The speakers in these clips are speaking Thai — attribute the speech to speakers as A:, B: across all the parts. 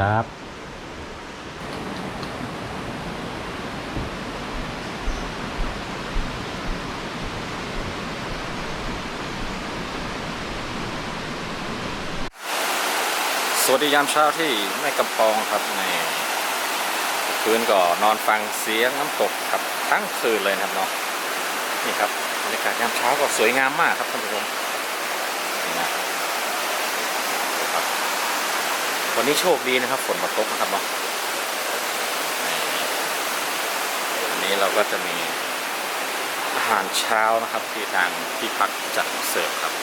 A: ครับ สวัสดียามเช้าที่แม่กำปองครับในคืนก็นอนฟังเสียงน้ำตกครับทั้งคืนเลยนะครับเนาะนี่ครับบรรยากาศยามเช้าก็สวยงามมากครับท่านผู้ชมนี่นะครับ วันนี้โชคดีนะครับ ฝนมาตกนะครับเนาะนี่วันนี้เราก็จะมีอาหารเช้านะครับ ที่ทางที่พักจัดเสิร์ฟครับ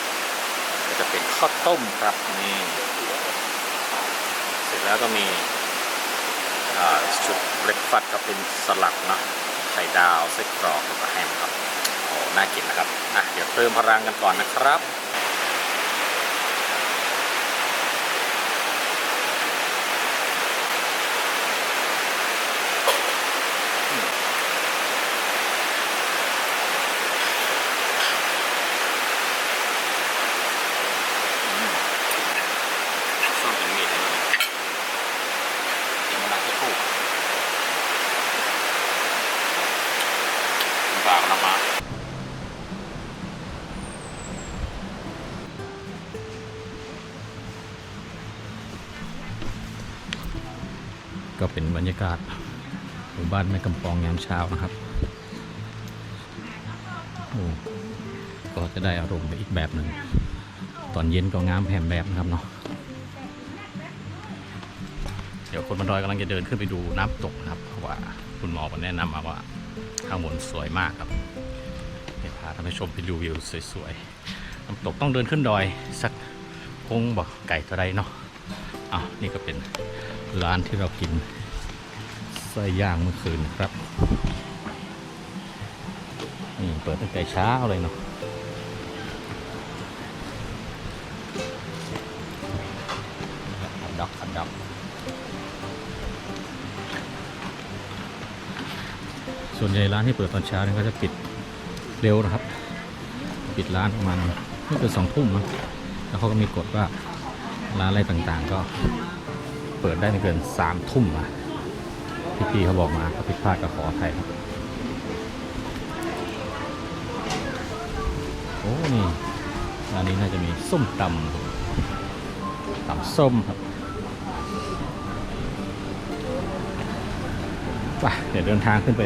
A: ก็จะเป็นข้าวต้มครับนี่เสร็จแล้วก็มีชุดเบรกฟาสต์ครับเป็นสลัดเนะไข่ดาวไส้กรอกแล้วก็แฮมครับโอ้น่ากินนะครับอะเดี๋ยวเติมพลังกันก่อนนะครับ ก็เป็นบรรยากาศหมู่บ้านแม่กำปองยามเช้านะครับโอ้ก็จะได้อารมณ์ไปอีกแบบหนึ่งตอนเย็นก็งามแผ่มแบบนะครับเนาะเดี๋ยวคนบนดอยกำลังจะเดินขึ้นไปดูน้ำตกนะครับเพราะว่าคุณหมอมาแนะนำมาว่าข้างบนสวยมากครับเดี๋ยวพาท่านผู้ชมไปดูวิวสวยๆน้ำตกต้องเดินขึ้นดอยสักคงบอกไก่ตัวใดเนาะอ้าวนี่ก็เป็นร้านที่เรากิน ส้ย่างเมื่อคืนครับนี่เปิดตั้งแต่เช้าเลยเนาะขัดดอกขัดดอกส่วนใหญ่ร้านที่เปิดตอนเช้าเนี่ยก็จะปิดเร็วนะครับ ปิดร้านประมาณไม่เกินสองทุ่มนะแล้วเขาก็มีกฎว่าร้านอะไรต่างๆ ก็เปิดได้ไม่เกินสามทุ่มนะ พี่เขาบอกมาถ้าผิดพลาดก็ขออภัยครับ โอ้นี่ร้านนี้น่าจะมีส้มตำตำส้มครับไปเดี๋ยวเดินทางขึ้นไป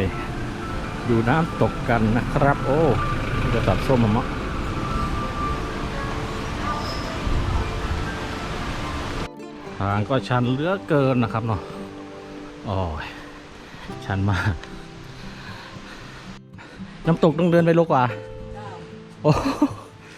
A: ดูน้ำตกกันนะครับ โอ้จะตัดส้มมามะทางก็ชันเหลือเกินนะครับเนาะโอ้ย ชันมาก น้ำตกต้องเดินไปโลกว่าโอ้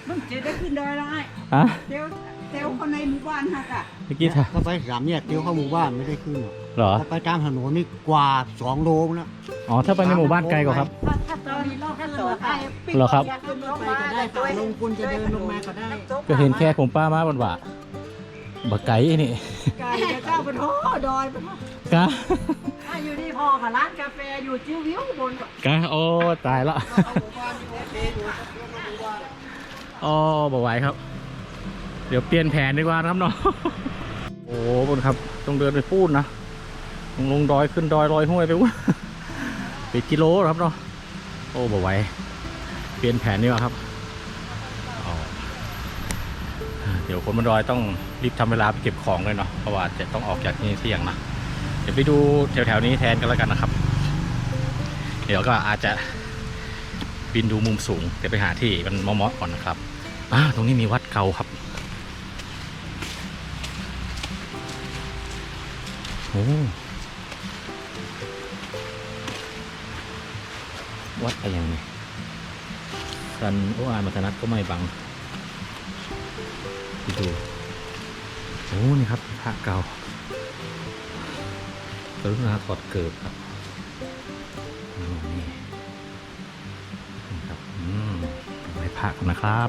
B: มึงจะได้ขึ้นดอยแล้วไอ้
A: ฮะ
B: เซลเซลคนในหมู่บ้านฮักอะ
A: เมื่อกี้ท่า
C: ถ้าไปสามแยกเดียวเข้าหมู่บ้านไม่ได้ขึ้นหรอก
A: เหรอ
C: ถ้าไปตามถนนนี่กว่าสองโลนะ
A: อ๋อถ้าไปในหมู่บ้านไกลกว่าครับ
B: ถ้าถ้าตอนนี้รอบถ้าต่อไอ้ปิ๊ก
A: เหรอครับ
B: ขึ้นรถ
C: ไป
B: มา
C: ก็ได้
B: แต่ตัว
C: ลงคุณจะเดินลงมาก็ได้
A: ก็เห็นแค่ผมป้ามาบันว่าบักไก่นี่
B: ไก่จะเจ้าเป็นโหดอยเป็นโห
A: กะ
B: อะอยู่นี่พอค่ะร้านกาแฟอยู่จิ้ววิวบนก่อน
A: กะโอ้ตายละอ๋อบ่ไหวครับ เดี๋ยวเปลี่ยนแผนดีกว่านะครับเนาะโอ้บนครับต้องเดินไปพูดนะลงลงดอยขึ้นดอยลอยห้วยไปวุ้นปิดกิโลครับเนาะโอ้บ่ไหวเปลี่ยนแผนดีกว่าครับอ๋อเดี๋ยวคนบนดอยต้องรีบทำเวลาไปเก็บของเลยเนาะเพราะว่าจะต้องออกจากที่นี่เที่ยงนะ เดี๋ยวไปดูแถวๆนี้แทนกันแล้วกันนะครับ เดี๋ยวก็อาจจะบินดูมุมสูง เดี๋ยวไปหาที่มันมอมๆก่อนนะครับอ่าตรงนี้มีวัดเก่าครับโอ้วัดอะไรอย่างนี้สันโออานมัทนัทก็ไม่บังไปดูโอ้นี่ครับพระเก่า กรุณาถอดเกิบครับนี่นะครับอืมไว้พักนะครับ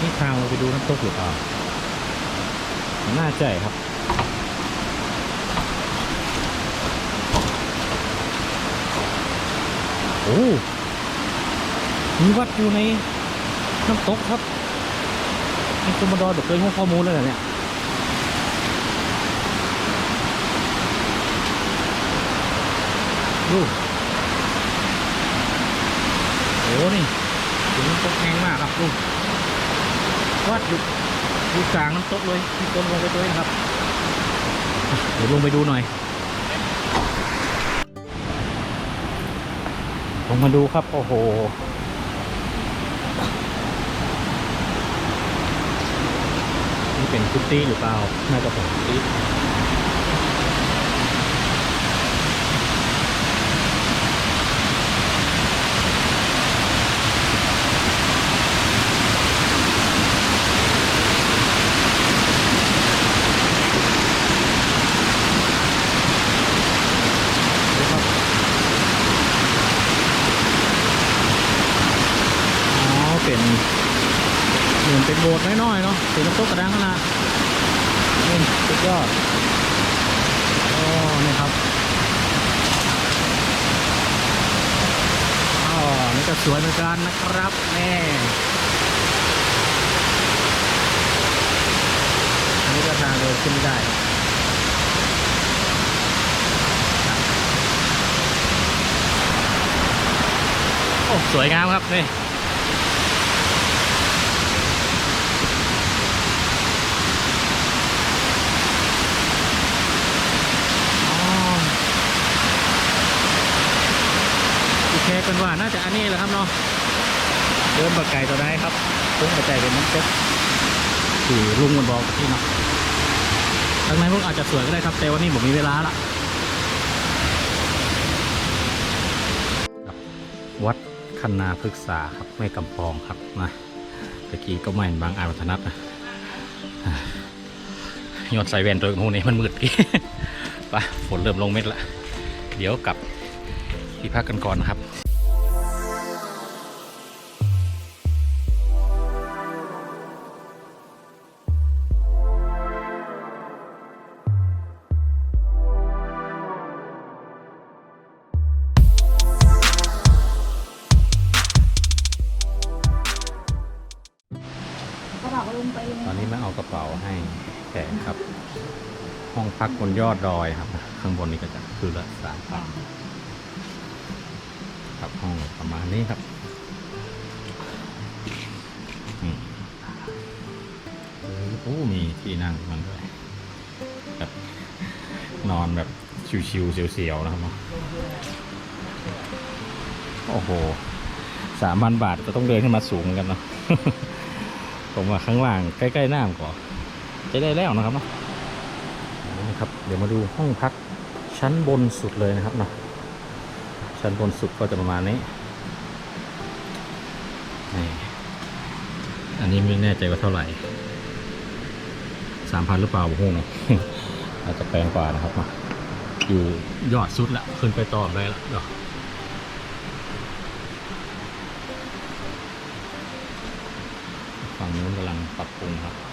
A: นี่ทางเราไปดูน้ำตกหรือเปล่าน่าใจครับโอ้มีวัดอยู่ในน้ำตกครับนี่คุณมาดอเดี๋ยวเคยให้ข้อมูลเลยเหรอเนี่ยดูโอ้นี่ถึงน้ำตกแห้งมากครับดู วัดอยู่อยู่กลางน้ำตกเลยมีคนลงไปด้วยนะครับ เดี๋ยวลงไปดูหน่อย ลงมาดูครับ โอ้โหนี่เป็นคุตตี้หรือเปล่าน่าจะเป็นคุตตี้ อ๋อ เป็นเหมือ น้อยเนาะเป็นน้ำตกกระดังขนาดนี่สุดยอดอ๋อนี่ครับอ๋อนี่ก็สวยเหมือนกันนะครับนี่อันนี้ก็ทางเดินขึ้นไได้โอ้สวยงามครับนี่ โอเคเป็นว่าน่าจะอันนี้แหละครับเนาะเดินบะไก่ตัวได้ครับพุ่งบะไก่เป็นน้ำตกที่ลุงมันบอกที่เนาะทางในพวกอาจจะสวยก็ได้ครับ แต่วันนี้ผมมีเวลาละวัดคณาพฤกษาครับไม่กำปองครับนะตะกี้ก็ไม่เห็นบางอาวัฒนัทนะยอดใส่แว่นตัวงูนี่มันมืดพี่ไปฝนเริ่มลงเม็ดละ เดี๋ยวกลับที่พักกันก่อนนะครับ
B: ลงไปลย
A: ตอนนี้มาเอากระเป๋าให้แขกครับ ห้องพักบนยอดดอยครับ ข้างบนนี้ก็จะคือละสามพันครับห้องประมาณนี้ครับอืมโอ้มีที่นั่งมันด้วยแบบนอนแบบชิวๆเสียวๆนะครับโอ้โหสามพันบาทก็ต้องเดินขึ้นมาสูงเหมือนกันเนาะ ผมว่าข้างล่างใกล้ๆหน้าก่อนจะได้แล้วนะครับเนาะนี่นะครับ เดี๋ยวมาดูห้องพักชั้นบนสุดเลยนะครับเนาะชั้นบนสุดก็จะประมาณนี้นี่อันนี้ไม่แน่ใจว่าเท่าไหร่สามพันหรือเปล่าผมงงอาจจะแพงกว่านะครับเนาอยู่ยอดสุดละขึ้นไปต่อได้ละเนาะ ฝั่งนู้นกำลัง ปรับปรุงครับ